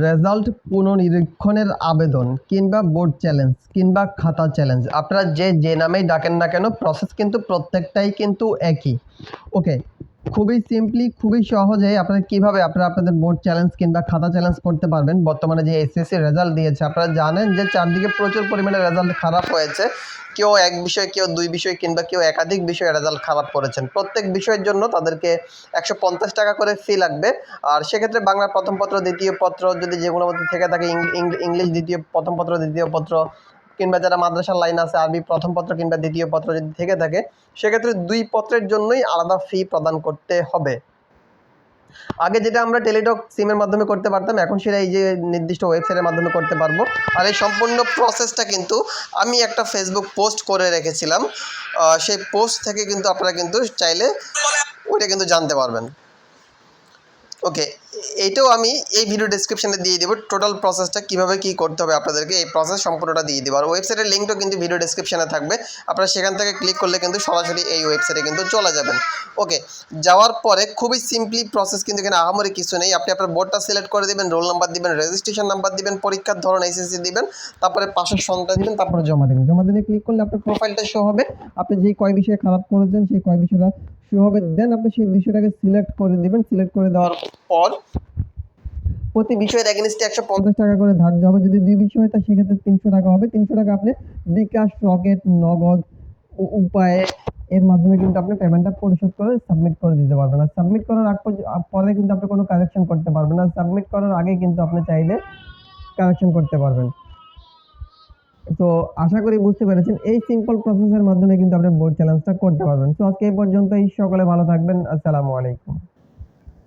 Result পুনর্নিরীক্ষণের আবেদন কিংবা board challenge কিংবা খাতা চ্যালেঞ্জ আপনারা যে যে নামেই ডাকেন না কেন প্রসেস কিন্তু প্রত্যেকটাই কিন্তু একই। ওকে খুবই সিম্পলি খুবই সহজে আপনারা কীভাবে আপনারা আপনাদের বোর্ড চ্যালেঞ্জ কিংবা খাতা চ্যালেঞ্জ করতে পারবেন। বর্তমানে যে এসএসসি রেজাল্ট দিয়েছে, আপনারা জানেন যে চারদিকে প্রচুর পরিমাণে রেজাল্ট খারাপ হয়েছে। কেউ এক বিষয়ে, কেউ দুই বিষয় কিংবা কেউ একাধিক বিষয়ে রেজাল্ট খারাপ করেছেন। প্রত্যেক বিষয়ের জন্য তাদেরকে একশো পঞ্চাশ টাকা করে ফি লাগবে। আর সেক্ষেত্রে বাংলা প্রথম পত্র, দ্বিতীয় পত্র, যদি যেগুলোর মধ্যে থেকে থাকে ইংলিশ দ্বিতীয়, প্রথম পত্র, দ্বিতীয় পত্র কিংবা যারা মাদ্রাসার লাইন আছে, আরবি প্রথম পত্র কিংবা দ্বিতীয় পত্র যদি থেকে থাকে, সেক্ষেত্রে দুই পত্রের জন্যই আলাদা ফি প্রদান করতে হবে। আগে যেটা আমরা টেলিটক সিমের মাধ্যমে করতে পারতাম, এখন সেটা এই যে নির্দিষ্ট ওয়েবসাইটের মাধ্যমে করতে পারব। আর এই সম্পূর্ণ প্রসেসটা কিন্তু আমি একটা ফেসবুক পোস্ট করে রেখেছিলাম। সেই পোস্ট থেকে কিন্তু আপনারা কিন্তু চাইলে ওইটা কিন্তু জানতে পারবেন। ওকে এইটাও আমি এই ভিডিও ডেসক্রিপশনে দিয়ে দেবো টোটাল প্রসেসটা কীভাবে কী করতে হবে আপনাদেরকে, এই প্রসেস সম্পূর্ণটা দিয়ে দেবো। আর ওয়েবসাইটের লিঙ্কটাও কিন্তু ভিডিও ডেসক্রিপশনে থাকবে। আপনারা সেখান থেকে ক্লিক করলে কিন্তু সরাসরি এই ওয়েবসাইটে কিন্তু চলে যাবেন। ওকে যাওয়ার পরে খুবই সিম্পলি প্রসেস কিন্তু এখানে আহামরি কিছু নেই। আপনি আপনার বোর্ডটা সিলেক্ট করে দেবেন রোল নাম্বার দিবেন রেজিস্ট্রেশন নাম্বার দিবেন, পরীক্ষার ধরন এসএসসি দিবেন, তারপরে পাশের সনটা দিবেন, তারপরে জমা দিবেন। জমা দিলে ক্লিক করলে আপনার প্রোফাইলটা শো হবে। আপনি যেই কয় বিষয়ে খারাপ করেছেন, সেই কয় বিষয়টা শো হবে। দেন আপনি সেই বিষয়টাকে সিলেক্ট করে দিবেন। সিলেক্ট করে দেওয়ার পর প্রতি বিষয়ের এগেনস্টে একশো পঞ্চাশ টাকা করে ধার্য হবে। যদি দুই বিষয় হয় তা সেক্ষেত্রে তিনশো টাকা হবে। তিনশো টাকা আপনি বিকাশ রকেট নগদ উপায়ে এর মাধ্যমে কিন্তু আপনি পেমেন্টটা পরিশোধ করে সাবমিট করে দিতে পারবেন। আর সাবমিট করার আগ পরে কিন্তু আপনি কোনো কারেকশন করতে পারবেন না। সাবমিট করার আগে কিন্তু আপনি চাইলে কারেকশন করতে পারবেন। তো আশা করি বুঝতে পেরেছেন। এই সিম্পল প্রসেসের মাধ্যমে কিন্তু আপনি বোর্ড চ্যালেঞ্জটা করতে পারবেন। তো আজকে এই পর্যন্তই। সকলে ভালো থাকবেন। আসসালামু আলাইকুম।